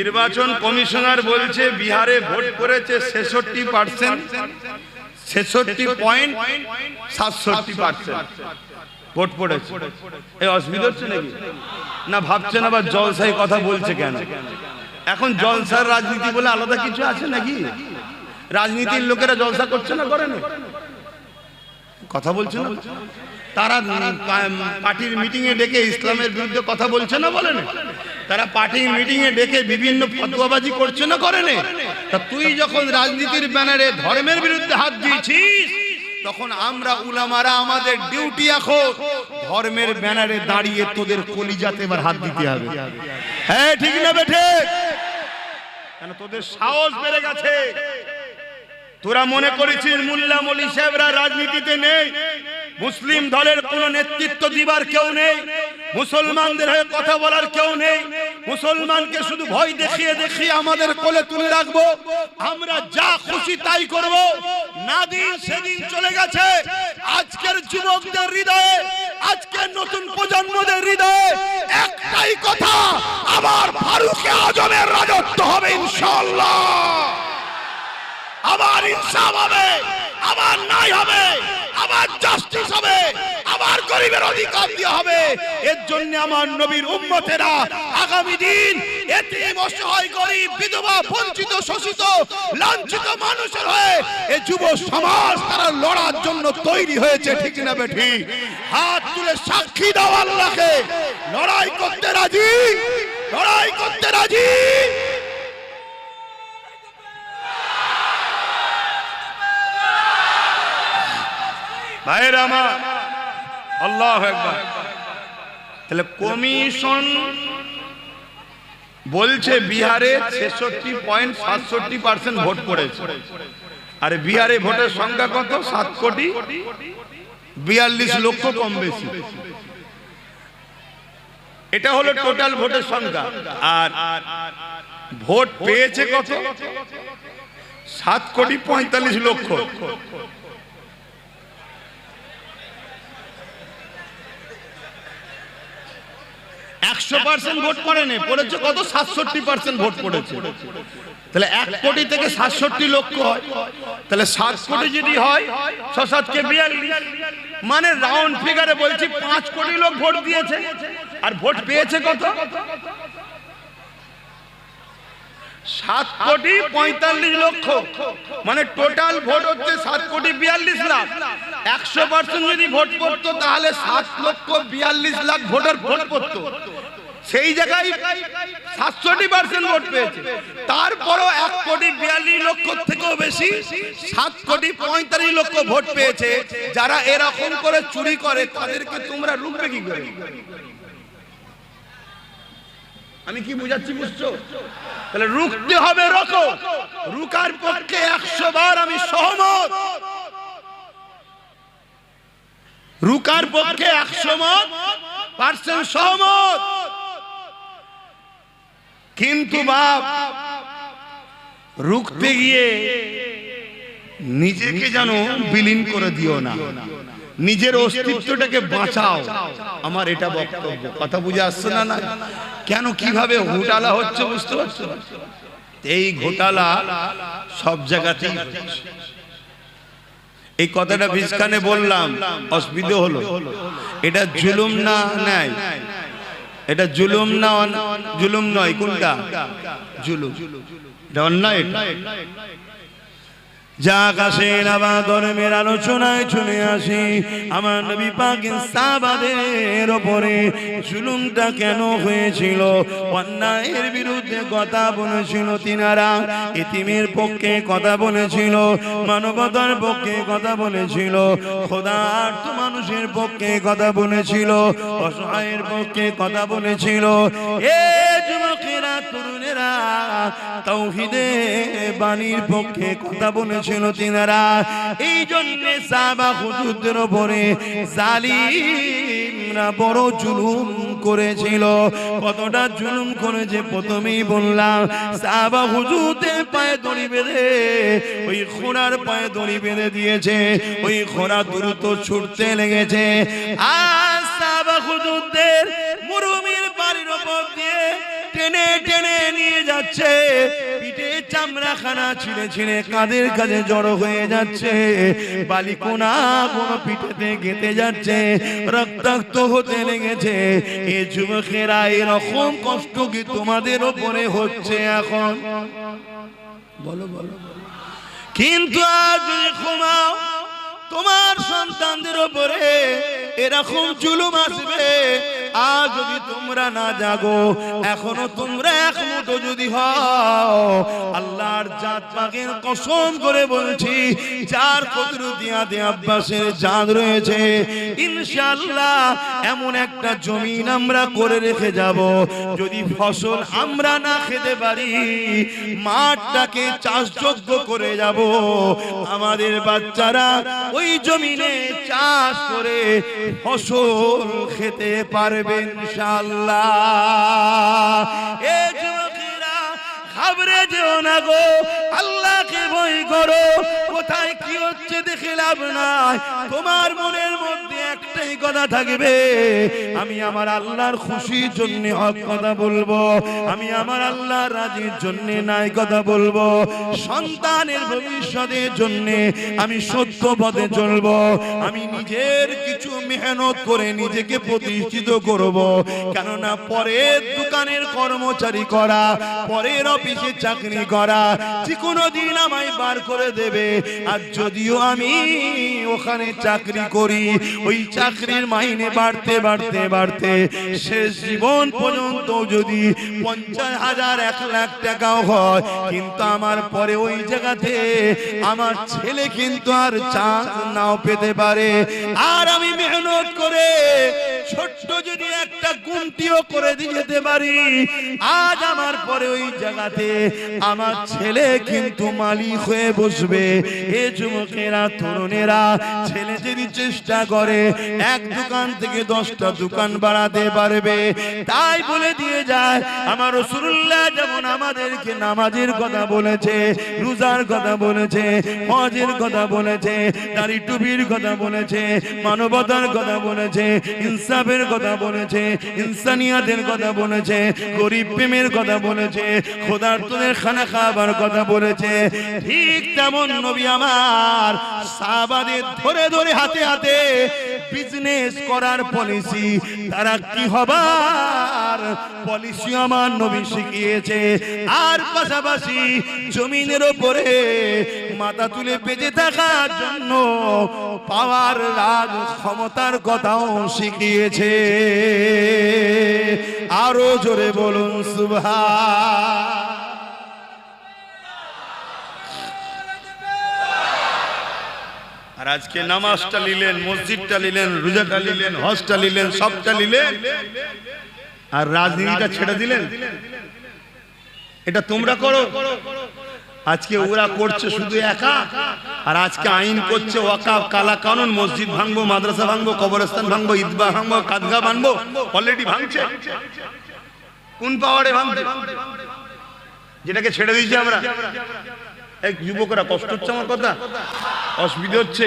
নির্বাচন কমিশনার বলছে বিহারে ভোট করেছে ছেষট্টি পার্সেন্ট, ছেষট্টি পয়েন্ট সাতষট্টি পার্সেন্ট ভোট পড়েছে। এই অসুবিধা হচ্ছে নাকি? না ভাবছেন আবার জলসাই কথা বলছে কেন? এখন জলসার রাজনীতি বলে আলাদা কিছু আছে নাকি? রাজনীতির লোকেরা জলসা করছে না করে না? কথা বলছে না? তারা পার্টির মিটিং এ ডেকে ইসলামের বিরুদ্ধে কথা বলছে না বলে না? তারা পার্টির মিটিং এ ডেকে বিভিন্ন ফতোয়াবাজি করছে না করে তা তুই যখন রাজনীতির ব্যানারে ধর্মের বিরুদ্ধে হাত দিয়েছিস, তখন আমরা উলামারা আমাদের ডিউটি এখন ধর্মের ব্যানারে দাঁড়িয়ে তোদের কলিজাতে এবার হাত দিতে হবে। হ্যাঁ ঠিক না বেঠে কেন তোদের সাহস বেড়ে গেছে? তোরা মনে করেছিস মুল্লা মলি সাহেবরা রাজনীতিতে নেই, মুসলিম দলের কোন নেতৃত্ব দিবার কেউ নেই, মুসলমানদের হয়ে কথা বলার কেউ নেই মুসলমানকে শুধু ভয় দেখিয়ে দেখিয়ে আমাদের কোলে তুলে রাখব। আমরা যা খুশি তাই করব। না দিন, সেদিন চলে গেছে। আজকের যুবকদের হৃদয়ে আজকের নতুন প্রজন্মদের হৃদয়ে একটাই কথা আবার ফারুকে আজমের রাজত্ব হবে ইনশাআল্লাহ। আবার ইনসাফ হবে আবার নাই হবে আবার জাস্টিস হবে আবার গরিবের অধিকার দিয়ে হবে। এর জন্য আমার নবীর উম্মতেরা আগামী দিন এতিম অসহায়, গরিব, বিধবা, বঞ্চিত, শোষিত, লাঞ্ছিত মানুষের হয়ে এই যুব সমাজ তারা লড়ার জন্য তৈরি হয়েছে, ঠিক না বেঠি? হাত তুলে সাক্ষী দাও আল্লাহকে। লড়াই করতে রাজি? লড়াই করতে রাজি? ভাইয়ের আমার, আল্লাহ একবার তাহলে কমিশন বলছে বিহারে ছেষট্টি পয়েন্ট সাতষট্টি পার্সেন্ট ভোট পড়েছে। আর বিহারে ভোটের সংখ্যা কত? সাত কোটি? বিয়াল্লিশ লক্ষ কম বেশি। এটা হলো টোটাল ভোটের সংখ্যা। আর ভোট পেয়েছে কত? সাত কোটি পঁয়তাল্লিশ লক্ষ। একশো পার্সেন্ট ভোট পড়েনি পড়েছে কত? সাতষট্টি পার্সেন্ট ভোট পড়েছে। তাহলে এক কোটি থেকে সাতষট্টি লক্ষ হয়। তাহলে সাত কোটি যদি হয় ছ সাতকে বিয়াল্লিশ? মানে রাউন্ড ফিগারে বলছি পাঁচ কোটি লোক ভোট দিয়েছে। আর ভোট পেয়েছে কত? সাত কোটি পঁয়তাল্লিশ লক্ষ। মানে টোটাল ভোট হচ্ছে সাত কোটি বিয়াল্লিশ লাখ। একশো পার্সেন্ট যদি ভোট পড়তো, তাহলে সাত লক্ষ বিয়াল্লিশ লাখ ভোটার ভোট পড়তো। সেই জায়গায় সাতষট্টি পার্সেন্ট ভোট পেয়েছে। তারপরও এক কোটি বিয়াল্লিশ লক্ষ থেকেও বেশি, সাত কোটি পঁয়তাল্লিশ লক্ষ ভোট পেয়েছে। যারা এরকম করে চুরি করে, তাদেরকে তোমরা রুখবে কি করে? আমি কি বুঝাচ্ছি, বুঝছ? তাহলে রুখতে হবে রকো রুকার পক্ষে একশো বার আমি সহমত। রুকার পক্ষে একশো মত পার্সেন্ট সহমত। কিন্তু বাপ, রুখতে গিয়ে নিজেকে যেন বিলীন করে দিও না। নিজের অস্তিত্বটাকে বাঁচাও। আমার এটা বক্তব্য। কথা বুঝে আসছে না না? কেন কীভাবে ঘোটালা হচ্ছে বুঝতে পারছ? এই ঘোটালা সব জায়গাতেই এই কথাটা ভিসখানে বললাম, অসুবিধে হলো। এটা জুলুম না নাই এটা জুলুম না জুলুম নয় কোনটা? জুলুম। এটা অন্যায় যা আকাশের আবার ধর্মের আলোচনায় চলে আসি, আমার নবী পাকিন সাবাদের ওপরে জুলুমটা কেন হয়েছিল? অন্যায়ের বিরুদ্ধে কথা বলেছিল তিনারা, এতিমের পক্ষে কথা বলেছিল, মানবতার পক্ষে কথা বলেছিল খোদার্থ মানুষের পক্ষে কথা বলেছিল, অসহায়ের পক্ষে কথা বলেছিল। এ যুবকেরা, তরুণেরা তৌহিদে বাণীর পক্ষে কথা বলেছিল। তিনারা। এই জন্য সাবা হুজুরদের উপরে জালিমরা বড় জুলুম করেছিল। কতটা জুলুম করেছে প্রথমেই বললাম সাবা হুজুরদের পায়ে দড়ি বেঁধে, ওই ঘোড়ার পায়ে দড়ি বেঁধে দিয়েছে, ওই ঘোড়া দ্রুত ছুটতে লেগেছে। আর সাবা হুজুরদের মুরুমির যাচ্ছে। পিঠে চামড়া খানা ছিঁড়ে ছিঁড়ে কাঁধের কাছে জড়ো হয়ে যাচ্ছে। বালিকোনা কোনো পিঠেতে গেতে যাচ্ছে। রক্তাক্ত হতে লেগেছে। এ যুবকেরা এরকম কষ্ট কি তোমাদের ওপরে হচ্ছে এখন? বলো বলো। কিন্তু আজ ঘুমাও। তোমার সন্তানদের ওপরে এরকম জুলুম আসবে। আজ যদি তোমরা না জাগো, এখনও তোমরা এক মুঠো যদি হও, আল্লাহর জাত পাকের কসম করে বলছি, যার কুদরতি আদে আব্বাসের জাত রয়েছে, ইনশাআল্লাহ এমন একটা জমিন আমরা করে রেখে যাব। যদি ফসল আমরা না খেতে পারি, মাঠটাকে চাষযোগ্য করে যাব। আমাদের বাচ্চারা ওই জমিনে চাষ করে ফসল খেতে পারবেন ঘাবড়ে যেও না গো, আল্লাহকে ভয় করো। কোথায় কি হচ্ছে দেখে লাভ নাই। তোমার মনের মধ্যে কথা থাকবে। আমি আমার আল্লাহর খুশির জন্য হক কথা বলব। আমি আমার আল্লাহর রাজির জন্য নাই কথা বলব। সন্তানের ভবিষ্যতের জন্য আমি সত্য পথে চলবো। আমি নিজের কিছু মেহনত করে নিজেকে প্রতিষ্ঠিত করব। কেননা পরের দোকানের কর্মচারী করা, পরের অফিসে চাকরি করা যে কোনো দিন আমায় বার করে দেবে। আর যদিও আমি ওখানে চাকরি করি, ওই চাকরির মাইনে বাড়তে বাড়তে বাড়তে শেষ জীবন পর্যন্ত যদি পঞ্চাশ হাজার, এক লাখ টাকাও হয়, কিন্তু আমার পরে ওই জায়গাতে আমার ছেলে কিন্তু আর চান্স নাও পেতে পারে। আর আমি মেহনত করে ছোট্ট যদি একটা গুমটিও করে দিয়ে যেতে পারি, আজ আমার পরে ওই জায়গাতে আমার ছেলে কিন্তু মালিক হয়ে বসবে। এ যুবকেরা, তরুণেরা, ছেলে যদি চেষ্টা করে এক দোকান থেকে দশটা দোকান বাড়াতে পারবে। তাই বলে দিয়ে যায়, আমার রসুল্লাহ যেমন আমাদেরকে নামাজের কথা বলেছে, রোজার কথা বলেছে, হজের কথা বলেছে, দাড়ি টুপির কথা বলেছে, মানবতার কথা বলেছে, ইনসাফের কথা বলেছে, ইনসানিয়াতের কথা বলেছে, গরিব প্রেমের কথা বলেছে খোদার্তদের খানা খাবার কথা বলেছে। ঠিক তেমন নবী আমার সাহাবাদের ধরে ধরে হাতে হাতে বিজনেস করার পলিসি তারা কি হবার? পলিসি আমার নবী শিখিয়েছে। আর পাশাপাশি জমিনের ওপরে মাথা তুলে বেঁচে থাকার জন্য পাওয়ার রাজ ক্ষমতার কথাও শিখিয়েছে। আরও জোরে বলুন সুভা আর আজকে নামাজটা নিলেন, মসজিদটা নিলেন, রোজাটা নিলেন, হজটা নিলেন, সবটা নিলেন। আর রাজনীতিটা ছেড়ে দিলেন? এটা তোমরা করো। আজকে ওরা করছে শুধু একা, আর আজকে আইন করছে ওয়াকাফ, কালা কানুন, মসজিদ ভাঙবো, মাদ্রাসা ভাঙবো, কবরস্থান ভাঙবো, ঈদগাহ ভাঙবো কাদগা ভাঙবো অলরেডি ভাঙছে। কোন পাওয়ারে ভাঙছে? যেটাকে ছেড়ে দিয়েছি আমরা। এক যুবকরা, কষ্ট হচ্ছে আমার কথা? অসুবিধা হচ্ছে?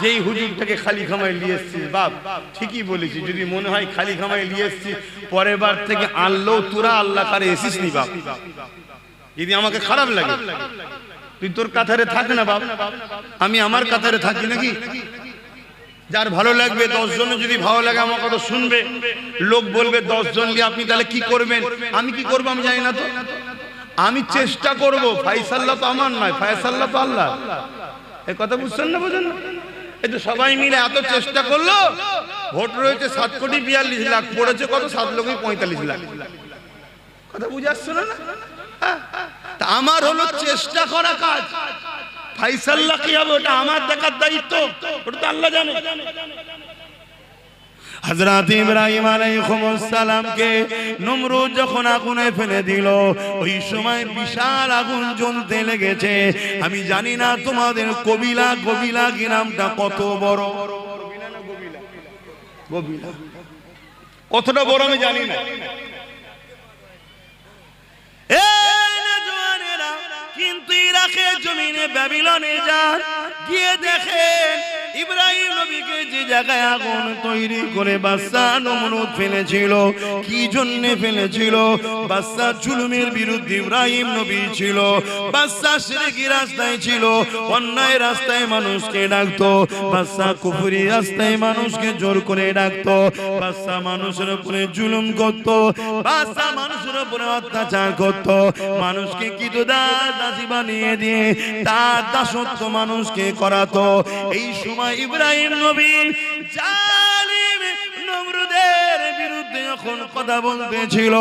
যেই হুজুরটাকে খালি খামাই নিয়ে এসছি বাপ, ঠিকই বলেছি যদি মনে হয় খালি খামাই নিয়ে এসছি পরের বার থেকে আনলেও তোরা আল্লাহ কারে এসিস নি, বাপ? যদি আমাকে খারাপ লাগে। তুই তোর কাতারে থাক না, বাপ। আমি আমার কাতারে থাকি নাকি? যার ভালো লাগবে দশ জনে যদি ভালো লাগে আমার কথা শুনবে। লোক বলবে দশ জন নিয়ে আপনি তাহলে কি করবেন? আমি কি করব আমি জানি না তো। আমি চেষ্টা করব। ফাইসাল্লাহ তো আমার নয় ফাইসাল্লাহ তো আল্লাহ এই কথা বুঝছেন না বুঝেন? না? এই তো সবাই মিলে এত চেষ্টা করল ভোট রয়েছে সাত কোটি বিয়াল্লিশ লাখ পড়েছে কত? সাত লক্ষ পঁয়তাল্লিশ লাখ। কথা বুঝে আসছে না? হ্যাঁ? তা আমার হলো চেষ্টা করা কাজ। ফাইসাল্লাহ কি হবে? ওটা আমার দেখার দায়িত্ব। ওটা তো আল্লাহ জানে। হজরত ইব্রাহিম আলাইহিসসালামকে নমরুদ যখন আগুনে ফেলে দিল, ওই সময় বিশাল আগুন জ্বলতে লেগেছে আমি জানি না তোমাদের কবিলা কবিলা নামটা, কত বড়। কতটা বড় আমি জানি না কিন্তু ইরাকের জমিনে ব্যাবিলনে যান, গিয়ে দেখেন ইব্রাহিম নবীকে যে জায়গায় আগুন তৈরি করে বাচ্চা নমরুদ ফেলেছিল, কি ফেলেছিল? বাচ্চা জুলুমের বিরুদ্ধে ইব্রাহিম নবী ছিল বাচ্চা সিরেকি রাস্তায় ছিল, অন্যায় রাস্তায় মানুষকে ডাকতো বাচ্চা রাস্তায় মানুষকে জোর করে ডাকতো বাচ্চা মানুষের উপরে জুলুম করত বাচ্চা মানুষের উপরে অত্যাচার করত, মানুষকে কিতো দাস দাসী বানিয়ে দিয়ে তার দাসত্ব মানুষকে করাতো, এই সময় ইব্রাহিম নবী, জালিম নমরুদের বিরুদ্ধে যখন কথা বলতেছিল।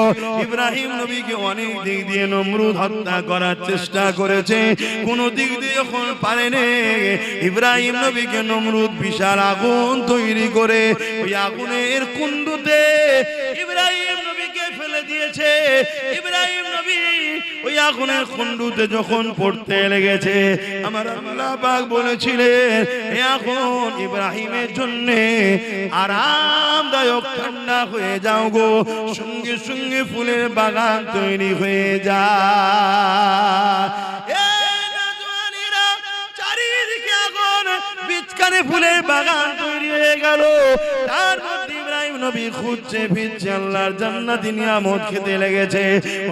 ইব্রাহিম নবীকে অনেক দিক দিয়ে নমরুদ হত্যা করার চেষ্টা করেছে, কোন দিক দিয়ে যখন পারেনি। ইব্রাহিম নবীকে নমরুদ বিশাল আগুন তৈরি করে, ওই আগুনের কুণ্ডুতে ইব্রাহিম ফেলে ইব্রাহিম নবী ওই আগুনের কুণ্ডুতে যখন পড়তে লেগেছে, আমার আল্লাহ পাক বলেছিলেন আগুন ইব্রাহিমের জন্য আরামদায়ক ঠান্ডা হয়ে যাও গো, সঙ্গে সঙ্গে ফুলের বাগান তৈরি হয়ে আগুন ফুলের বাগান তৈরি হয়ে গেল। তার নবী খুঁজছে, ফিরছে আল্লাহর জান্নাতি নিয়ামত খেতে লেগেছে।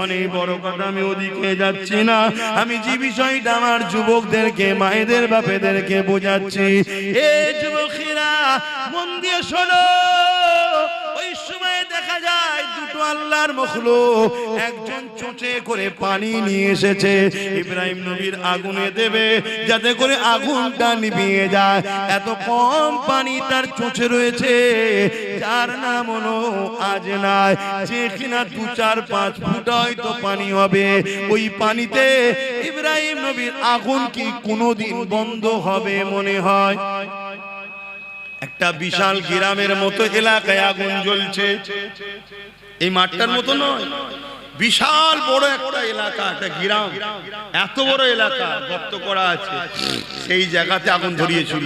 অনেক বড় কথা আমি ওদিকে যাচ্ছি না। আমি যে বিষয়টা আমার যুবকদেরকে, মায়েদের, বাপেদেরকে বোঝাচ্ছি। এ যুবকেরা, মন দিয়ে শোনো। দুটো আল্লাহর মখলো একজন চোঁচে করে পানি নিয়ে এসেছে। ইব্রাহিম নবীর আগুনে দেবে, যাতে করে আগুনটা নিভিয়ে যায়। এত কম পানি তার চোঁচে রয়েছে। যার নাম হলো আজ নাই যে কিনা দু, চার, পাঁচ ফুট হয়তো পানি হবে। ওই পানিতে ইব্রাহিম নবীর আগুন কি কোনোদিন বন্ধ হবে মনে হয়? একটা বিশাল গ্রামের মতো এলাকায় আগুন জ্বলছে। এই মাঠটার মতো নয়। বিশাল বড় একটা এলাকা, একটা গ্রাম। এত বড় এলাকা, গর্ত করা আছে। সেই জায়গাতে আগুন ধরিয়েছিল।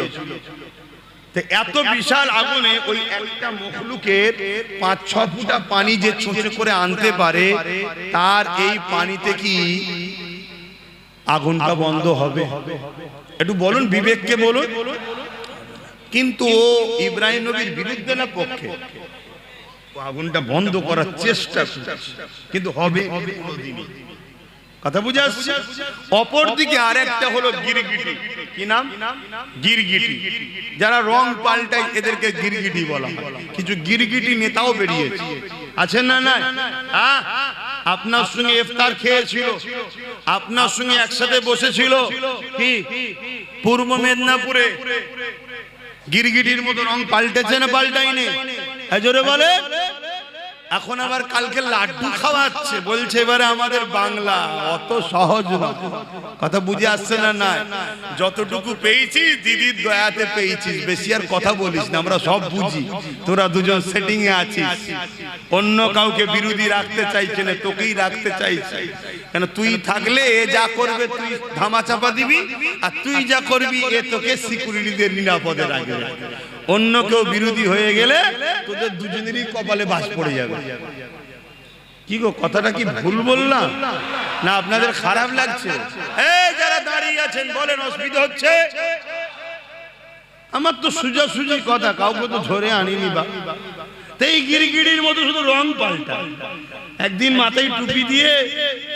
এত বিশাল আগুনে ওই একটা মখলুকের পাঁচ, ছ ফুটা পানি যে চোঁচে করে আনতে পারে, তার এই পানিতে কি আগুনটা বন্ধ হবে? একটু বলুন, বিবেককে বলুন। কিন্তু ও ইব্রাহিম নবীর বিরুদ্ধে না পক্ষে? আগুনটা বন্ধ করার চেষ্টা কিন্তু হবে কথা বুঝে আসছে? অপর দিকে আর একটা হলো গিরগিটি। কি নাম? গিরগিটি। যারা রং পাল্টায় এদেরকে গিরগিটি বলা কিছু গিরগিটি নেতাও বেরিয়েছে। আছেন না না হ্যাঁ? আপনার সঙ্গে ইফতার খেয়েছিল। আপনার সঙ্গে একসাথে বসেছিল। কি? পূর্ব মেদিনীপুরে। গিরগিটির মতো রং পাল্টেছে না পাল্টাইনি জোরে বলে এখন আবার কালকে লাড্ডু খাওয়াচ্ছে, বলছে এবারে আমাদের বাংলা, অত সহজ। কথা বুঝে আসছে না না যতটুকু পেয়েছিস দিদির দয়াতে পেয়েছিস বেশি আর কথা বলিস না, আমরা সব বুঝি। তোরা দুজন সেটিং এ আছিস। অন্য কাউকে বিরোধী রাখতে চাইছে না, তোকেই রাখতে চাইছে। কেন তুই থাকলে এ যা করবে, তুই ধামা চাপা দিবি, আর তুই যা করবি, এ তোকে সিকিউরিটিদের নিরাপদে রাখবে। অন্য কেউ বিরোধী হয়ে গেলে তোদের দুজনেরই কপালে বাস পড়ে যাবে। কি গো কথাটা কি ভুল বললাম? না আপনাদের খারাপ লাগছে? এই যারা দাঁড়িয়ে আছেন বলেন অসুবিধা হচ্ছে? আমার তো সুজা সুজি কথা কাউকে তো ধরে আনিনি বা। এই গিরগিরির মতো শুধু রং পাল্টা একদিন মাথায় টুপি দিয়ে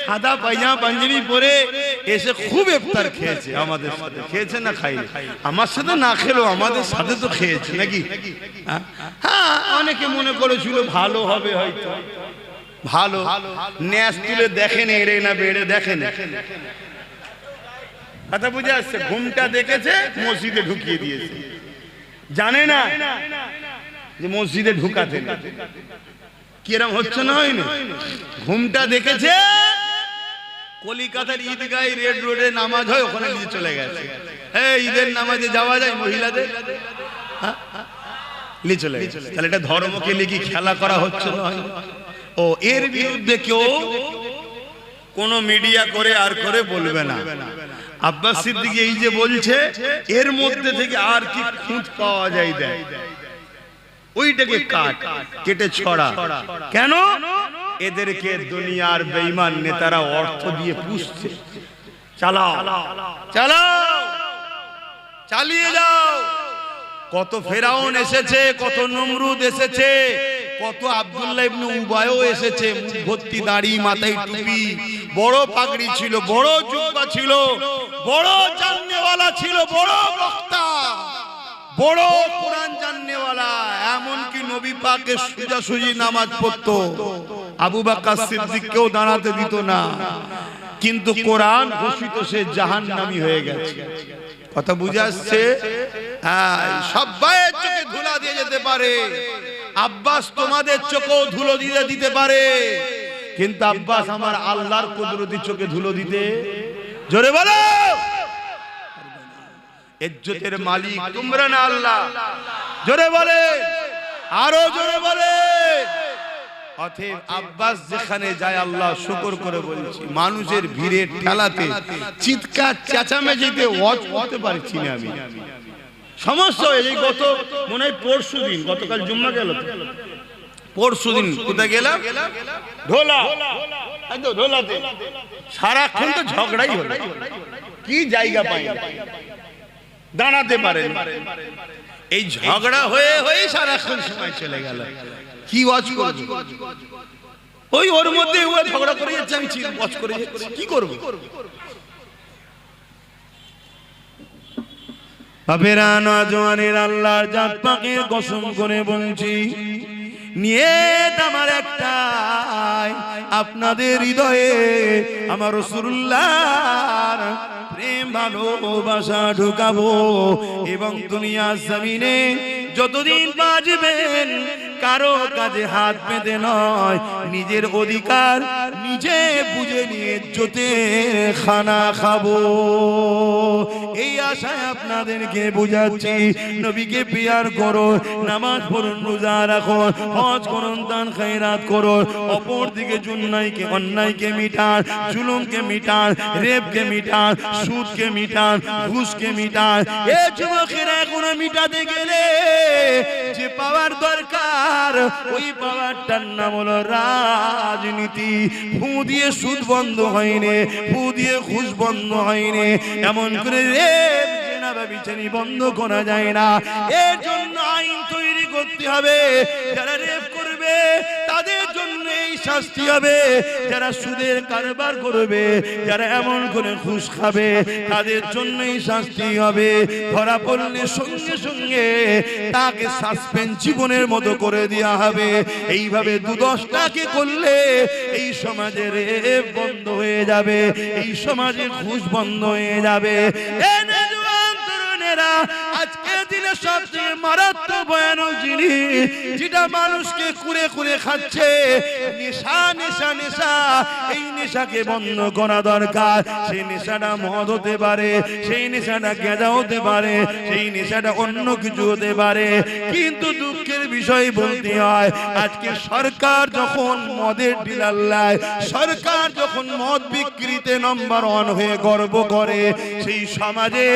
সাদা পায়জামা পাঞ্জাবি পরে এসে খুব ইফতার খেয়েছে আমাদের সাথে। খেয়েছে না খাই আমার সাথে না খেলো আমাদের সাথে তো খেয়েছে নাকি? হ্যাঁ? হ্যাঁ অনেকে মনে করেছিল ভালো হবে হয়তো। ভালো। ন্যাস তুলে দেখেন, এড়ে না বেড়ে দেখেন। কথা বুঝে আসছে? ঘুমটা দেখেছে, মসজিদে ঢুকিয়ে দিয়েছে। জানে না যে মসজিদে ঢুকাতে কিরম হচ্ছে না হয়নি? ঘুমটা দেখেছে কলিকাতার ঈদগাহ রেড রোডে নামাজ হয়, ওখানে নিয়ে চলে গেছে। হ্যাঁ ঈদের নামাজে যাওয়া যায় মহিলাদের। হ্যাঁ? নিয়ে চলে এটা ধর্মকে খেলা করা হচ্ছে ও, এর বিরুদ্ধে কেউ মিডিয়া করে আর করে বলবে না। আব্বাস এই যে বলছে, এর মধ্যে থেকে আর কি পাওয়া যায় দেয় ওইটাকে কাট, কেটে ছড়া। কেন? এদেরকে দুনিয়ার বেঈমান নেতারা অর্থ দিয়ে পুষছে। চালাও। চালাও। চালিয়ে যাও। কত ফেরাউন এসেছে কত নমরুদ এসেছে কত আব্দুল্লাহ ইবনে উবায়ও এসেছে ভর্তি দাড়ি মাথায় টুপি বড় পাগড়ি ছিল বড় জুব্বা ছিল বড় জাননেওয়ালা ছিল বড় বক্তা বড় কোরআন জাননেওয়ালা এমনকি নবী পাকে সোজাসুজি নামাজ পড়তো। আবু বাক্কার সিদ্দিককেও দাঁড়াতে দিত না। কিন্তু কোরআন ঘোষিত সে জাহান্নামী হয়ে গেছে। কথা বুঝে আসছে? হ্যাঁ সবাই চোখে ধুলা দিয়ে যেতে পারে। আব্বাস তোমাদের চোখেও ধুলো দিয়ে দিতে পারে। কিন্তু আব্বাস আমার আল্লাহর কুদরতি চোখে ধুলো দিতে। জোরে বলো! ইজ্জতের মালিক তোমরা না আল্লাহ। জোরে বলে, আরও জোরে বলে। অতএব আব্বাস যেখানে যায় আল্লাহ শুকর করে বলছি। মানুষের ভিড়ে ঠেলাতে চিৎকার চেঁচামেচিতে ওয়াজ করতে পারছি না আমি। সমস্যা হয়ে এই গত মনে হয় পরশু দিন গতকাল জুম্মা গেল পরশু দিন কোথায় গেলাম? ঢোলা। ঢোলাতে। সারাক্ষণ তো ঝগড়াই হলো। কি জায়গা পাই? দাঁড়াতে পারেন। এই ঝগড়া হয়ে হয়ে সারাক্ষণ সময় চলে গেল। কি ওয়াজ করব? ওই ওর মধ্যে ও ঝগড়া করে যাচ্ছে, আমি চিল ওয়াজ করে যাচ্ছি। কি করব? বাপেরা, নজওয়ানের আল্লাহর জাত পাকের কসম করে বলছি নিয়ে আমার একটাই, আপনাদের হৃদয়ে আমার রসুল্লাহর প্রেম, ভালোবাসা ঢুকাবো এবং দুনিয়া জমিনে যতদিন বাজবেন কারও কাজে হাত পেতে নয়, নিজের অধিকার নিজে বুঝে নিয়ে জোতে খানা খাব। এই আশায় আপনাদেরকে বুঝাচ্ছি, নবীকে পিয়ার করো, নামাজ পড়ুন, রোজা রাখো হজ করুন দান, খায়রাত করো। অপর দিকে জুন্নাইকে, অন্যায়কে মিটান, জুলুমকে মিটান, রেপকে মিটান, সুদকে মিটান, ঘুষকে মিটান। এ যুবকেরা এখনও মিটাতে গেলে যে পাওয়ার দরকার, ওই পাওয়ারটার নাম হলো রাজনীতি। ফু দিয়ে সুদ বন্ধ হয়নি ফু দিয়ে ঘুষ বন্ধ হয়নি এমন করে রেপ জেনা বিচারি বন্ধ করা যায় না। এর জন্য আইন তৈরি করতে হবে। যারা রেপ করবে, তাদের জন্য এই শাস্তি হবে। যারা সুদের কারবার করবে, যারা এমন করে ঘুষ খাবে, তাদের জন্য এই শাস্তি হবে। ধরা পড়লে সঙ্গে সঙ্গে তাকে সাসপেন্ড জীবনের মতো করে দেওয়া হবে। এইভাবে দু করলে এই সমাজে রেপ বন্ধ হয়ে যাবে। এই সমাজে ঘুষ বন্ধ হয়ে যাবে। এ তরুণেরা আজকে দিনে সবচেয়ে মারাত্মক ভয়ানক জিনিস, যেটা মানুষকে কুড়ে কুড়ে খাচ্ছে। নেশা নেশা নেশা, এই নেশাকে বন্ধ করা দরকার। সেই নেশাটা মদ হতে পারে, সেই নেশাটা গেঁজা হতে পারে, সেই নেশাটা অন্য কিছু হতে পারে। কিন্তু দুঃখের বিষয় বলতে হয়, আজকে সরকার যখন মদের ডিলাল্লায় সরকার যখন মদ বিক্রিতে নম্বর ওয়ান হয়ে গর্ব করে, সেই সমাজে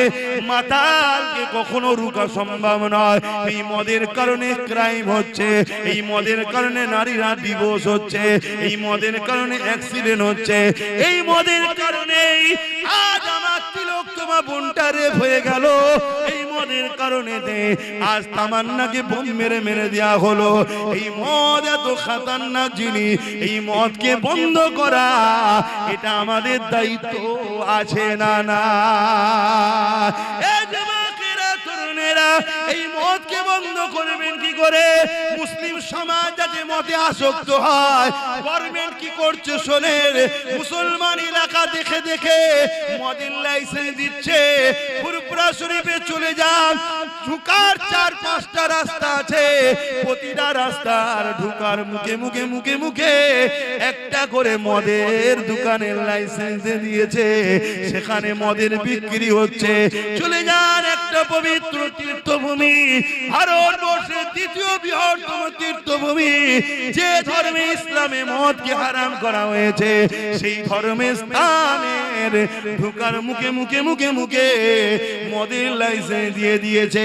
মাতালকে কখনো রুকা সম্ভব নয়। এই মদের কারণে ক্রাইম হচ্ছে, এই মদের কারণে নারীরা ডিভোর্স হচ্ছে, এই মদের কারণে অ্যাক্সিডেন্ট হচ্ছে, এই মদের কারণেই আজ আমার তিলক তোমার বোনটা রেপ হয়ে গেল, এই মদের কারণে আজ তামান্নাকে বোম মেরে মেরে দেওয়া হলো? এই মদ এত খাতারনাক জিনিস, এই মদকে বন্ধ করা, এটা আমাদের দায়িত্ব, আছে না না? এই মদকে বন্ধ করবেন কি করে? মুসলিম সমাজ যাতে মতে আসক্ত হয় গভর্নমেন্ট কি করছে শোনেন? মুসলমান এলাকা দেখে দেখে মদের লাইসেন্স দিচ্ছে ফুরপুরা শরীফে চলে যান, ঢুকার চার পাঁচটা রাস্তা আছে, প্রতিটা রাস্তার ঢুকার মুখে মুখে মুখে মুখে একটা করে মদের দোকানের লাইসেন্স দিয়েছে, সেখানে মদের বিক্রি হচ্ছে। চলে যান একটা পবিত্র তীর্থভূমি ভারতবর্ষের দ্বিতীয় বৃহত্তম তীর্থভূমি, যে ধর্মে ইসলামে মদকে হারাম করা হয়েছে, সেই ধর্মের স্থানের ঢুকার মুখে মুখে মুখে মুখে মদের লাইসেন্স দিয়ে দিয়েছে।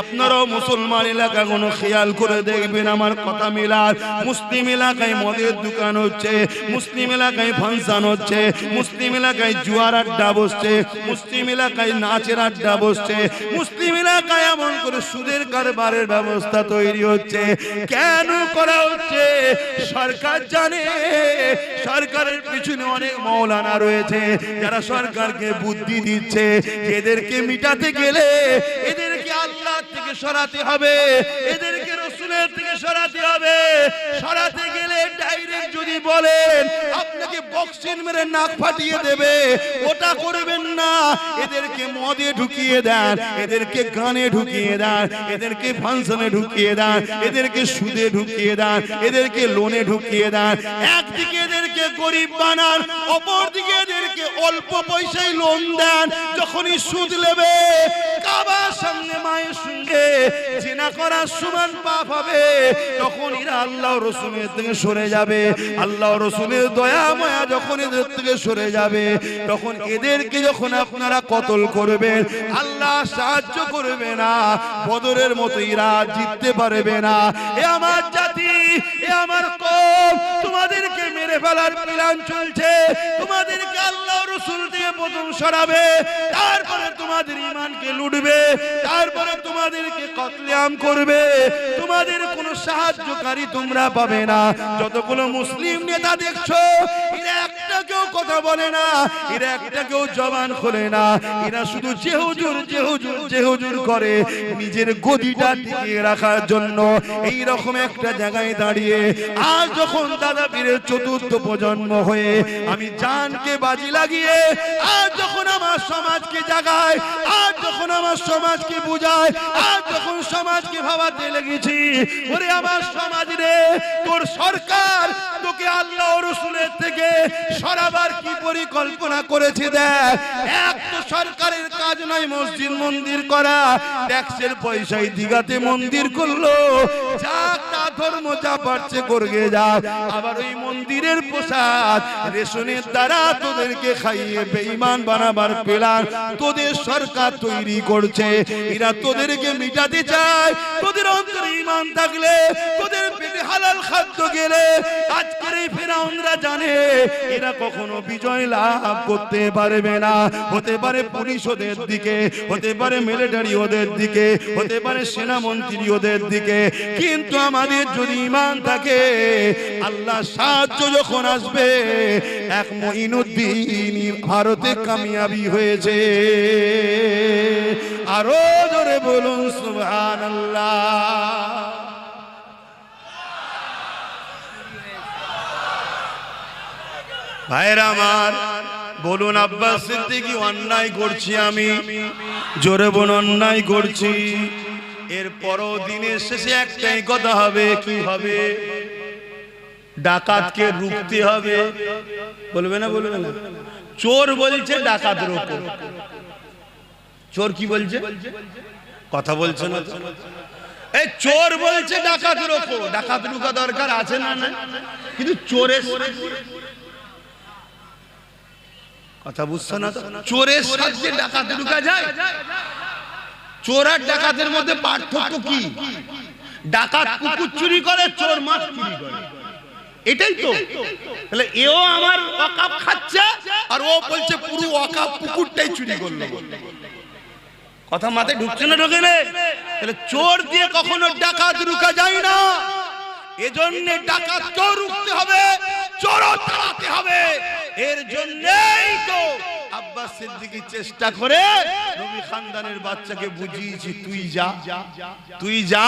আপনারাও মুসলমান এলাকা কোনো খেয়াল করে দেখবেন, আমার কথা মিলার। মুসলিম এলাকায় মদের দোকান হচ্ছে, মুসলিম এলাকায় ফাংশন হচ্ছে, মুসলিম এলাকায় জুয়ার আড্ডা বসছে, মুসলিম এলাকায় নাচের আড্ডা বসছে মুসলিম এলাকায় এমন করে সুদের কারবারের ব্যবস্থা তৈরি হচ্ছে। কেন করা হচ্ছে? সরকার জানে। সরকারের পিছনে অনেক মৌলানা রয়েছে, যারা সরকারকে বুদ্ধি দিচ্ছে। এদেরকে মিটাতে গেলে এদেরকে আল্লাহ থেকে সরাতে হবে। এদেরকে রসুলের থেকে সরাতে হবে। সরাতে গেলে ডাইরেক্ট যদি বলেন, আপনাকে মেরে নাক ফাটিয়ে দেবে। ওটা করবেন না। এদেরকে মদে ঢুকিয়ে দেন, এদেরকে গানে ঢুকিয়ে দেন, এদেরকে ফাংশনে ঢুকিয়ে দেন, এদেরকে সুদে ঢুকিয়ে দেন, এদেরকে লোনে ঢুকিয়ে দেন। একদিকে এদেরকে গরিব বানান, অপরদিকে এদেরকে অল্প পয়সায় লোন দেন, যখনই সুদ নেবে, কাবার সামনে মায়ের সঙ্গে করার সমান পাপ হবে তখন এরা আল্লাহ থেকে সরে যাবে। আল্লাহ দয়া, মায়া যখন এদের থেকে সরে যাবে, তখন এদেরকে যখন আপনারা কতল করবেন, আল্লাহ সাহায্য করবে না, বদরের মতো জিততে পারবে না। এ আমার জাতি, এ আমার কম তোমাদেরকে মেরে ফেলার প্ল্যান চলছে, তোমাদেরকে আল্লাহ প্রথম সরাবে, তারপরে তোমাদের ইমানকে লুটবে, তারপরে তোমাদেরকে করবে। তোমাদের কোনো সাহায্যকারী তোমরা না। যতগুলো মুসলিম নেতা দেখছ, এরা একটা কেউ কথা বলে না, এরা একটা কেউ জবান খোলে না। এরা শুধু যে হুজুর যে হুজুর যে হুজুর করে নিজের গদিটা টিকিয়ে রাখার জন্য। এই রকম একটা জায়গায় দাঁড়িয়ে আজ যখন দাদা পীরের চতুর্থ প্রজন্ম হয়ে আমি জানকে বাজি লাগিয়ে, আজ যখন আমার সমাজকে জাগায় আর যখন আমার সমাজকে বুঝায় আর যখন সমাজকে ভাবাতে লেগেছি, ওরে আমার সমাজ রে তোর সরকার তোকে আল্লাহ রসুলের থেকে সরাবার কি পরিকল্পনা করেছে দেখ। সরকারের কাজ নয়, মসজিদ মন্দির করা। ট্যাক্সের পয়সায় দিঘাতে মন্দির করল যা ধর্ম যা পারছে করগে যা। আবার ওই মন্দিরের প্রসাদ, রেশনের দ্বারা তোদেরকে খাইয়ে বেঈমান বানাবার প্ল্যান তোদের সরকার তৈরি করছে। এরা তোদেরকে মিটাতে চায়। তোদের অন্তরে ইমান থাকলে, তোদের পেটে হালাল খাদ্য গেলে, আজকের এই ফেরাউনরা জানে, এরা কখনো বিজয় লাভ করতে পারবে না। হতে পারে পুলিশ ওদের দিকে, হতে পারে মিলিটারি ওদের দিকে, হতে পারে সেনামন্ত্রী ওদের দিকে। কিন্তু আমাদের যদি ইমান থাকে, আল্লাহ সাহায্য যখন আসবে, এক মঈনুদ্দিন ভারতে কামিয়াবি হয়েছে। আরও জোরে বলুন, সুবহানাল্লাহ। ভাইরা আমার বলুন, আব্বাস সিদ্দিকি, অন্যায় করছি আমি। জোরে বলুন, অন্যায় করছি। এর পরও দিনের শেষে একটাই কথা হবে, কি হবে? ডাকাতকে রুখতে হবে। বলবে না বলবে না? চোর বলছে, ডাকাত রোকো। চোর কি বলছে? কথা বলছে না এই চোর বলছে, ডাকাত রোকো। ডাকাত রুকা দরকার আছে না না কিন্তু চোরের কথা বুঝছ না চোরের সাথে ডাকাত ঢুকা যায়। চোর আর ডাকাতের মধ্যে পার্থক্য কি? ডাকাত কুকুর চুরি করে, চোর মাছ চুরি করে। এটাই তো। তাহলে এও আমার অকাপ খাচ্ছে, আর ও বলছে পুরো অকাপ পুকুরটাই চুরি করল। কথা মাথায় ঢুকছে না ঢোকে তাহলে চোর দিয়ে কখনো ডাকাত রুকা যায় না। এজন্য ডাকাত চোর রুখতে হবে, চোরও তাড়াতে হবে। এর জন্যই তো আব্বাস সিদ্দিকী চেষ্টা করে নবী খানদানের বাচ্চাকে বুঝিয়েছি তুই যা তুই যা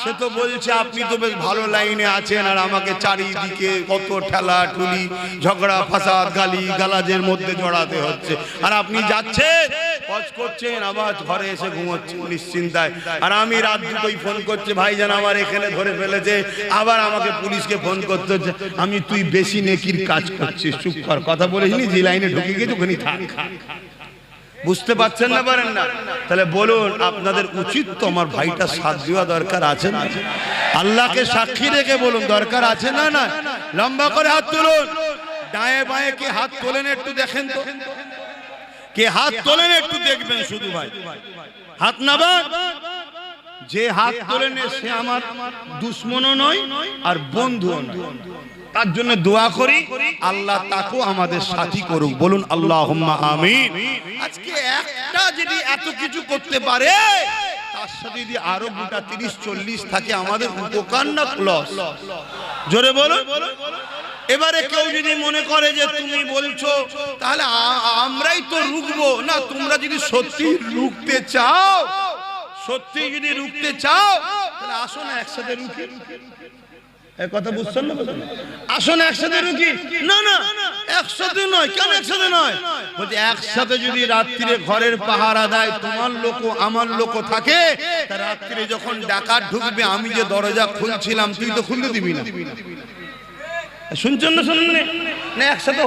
সে তো বলছে আপনি তো বেশ ভালো লাইনে আছেন আর আমাকে চারিদিকে কত ঠেলা ঠুলি ঝগড়া ফাসাদ গালি গালাজের মধ্যে জড়াতে হচ্ছে। আর আপনি যাচ্ছেন হজ করছেন আবার ঘরে এসে ঘুমোচ্ছেন নিশ্চিন্তায়। আর আমি রাত দুটোই ফোন করছে ভাইজান আমার এখানে ধরে ফেলেছে। আবার আমাকে পুলিশকে ফোন করতে হচ্ছে আমি তুই বেশি নেকির কাজ করছিস চুপ কর। কথা বলেছিনি যে লাইনে ঢুকে গেছে ওখানে থাক বুঝতে পারছেন না পারেন না? তাহলে বলুন, আপনাদের উচিত তো আমার ভাইটা সাথ দেওয়া দরকার আছে না? আল্লাহকে সাক্ষী রেখে বলুন, দরকার আছে না না লম্বা করে হাত তুলুন। ডায়ে বায়ে কি হাত তোলেন একটু দেখেন তো। কে হাত তোলেন একটু দেখবেন শুধু ভাই। হাত নাবান। যে হাত তোলেন সে আমার দুশ্মনও নয় আর বন্ধুও নয়। তার জন্য দোয়া করি আল্লাহ তাকেও আমাদের সাথী করুক। বলুন আল্লাহ আমিন। আজকে একটা যদি এত কিছু করতে পারে তার সাথে যদি আরও গোটা তিরিশ চল্লিশ থাকে আমাদের উপকার না প্লস জোরে বলো এবারে কেউ যদি মনে করে যে তুমি বলছো তাহলে আমরাই তো রুখবো। না তোমরা যদি সত্যি রুখতে চাও সত্যি যদি রুখতে চাও, তাহলে আসো না একসাথে রুখি। কথা বুঝছেন না আসো না একসাথে রুখি। না না, একসাথে নয়, কেন একসাথে নয়? বলছে, একসাথে যদি রাত্রিরে ঘরের পাহারা দেয়, তোমার লোক আমার লোক থাকে, তা রাত্রিরে যখন ডাকাত ঢুকবে, আমি যে দরজা খুলছিলাম, তুই তো খুলতে দিবি না। শুনছেন না শুনুন না, একসাথে